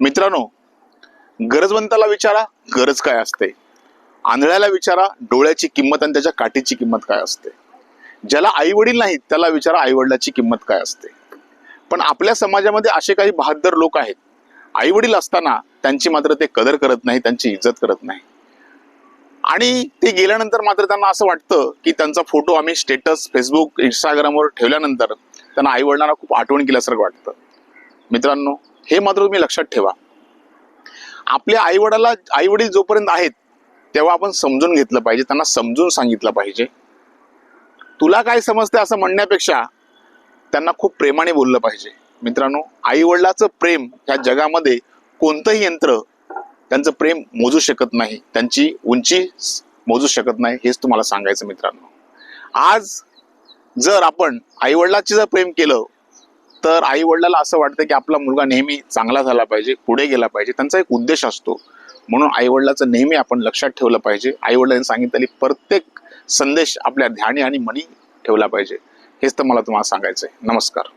मित्रांनो गरजवंताला विचारा गरज काय असते? आंधळ्याला विचारा डोळ्याची किंमत आणि त्याच्या काठीची किंमत काय असते? ज्याला आई वडील नाहीत त्याला विचारा आई वडिलाची किंमत काय असते? पण आपल्या समाजामध्ये असे काही बहादर लोक आहेत. आई वडील असताना त्यांची मात्र ते कदर करत नाही त्यांची इज्जत करत नाही. आणि ते गेल्यानंतर मात्र त्यांना असं वाटतं की त्यांचा फोटो आम्ही स्टेटस फेसबुक इंस्टाग्रामवर ठेवल्यानंतर त्यांना आई वडिलांना खूप आठवण केल्यासारखं वाटतं. मित्रांनो हे मात्र तुम्ही लक्षात ठेवा. आपल्या आईवडाला आईवडील आई वडील जोपर्यंत आहेत तेव्हा आपण समजून घेतलं पाहिजे त्यांना समजून सांगितलं पाहिजे. तुला काय समजते असं म्हणण्यापेक्षा त्यांना खूप प्रेमाने बोललं पाहिजे. मित्रांनो आईवडिलाचं प्रेम ह्या जगामध्ये कोणतंही यंत्र त्यांचं प्रेम मोजू शकत नाही. त्यांची उंची मोजू शकत नाही हेच तुम्हाला सांगायचं मित्रांनो. आज जर आपण आईवडिलाची जर प्रेम केलं तर आई वडिलाला असं वाटतं की आपला मुलगा नेहमी चांगला झाला पाहिजे पुढे गेला पाहिजे. त्यांचा एक उद्देश असतो. म्हणून आई वडिलाचं नेहमी आपण लक्षात ठेवलं पाहिजे. आई वडिलांनी सांगितलेली प्रत्येक संदेश आपल्या ध्यानी आणि मनी ठेवला पाहिजे. हेच तर मला तुम्हाला सांगायचं आहे नमस्कार.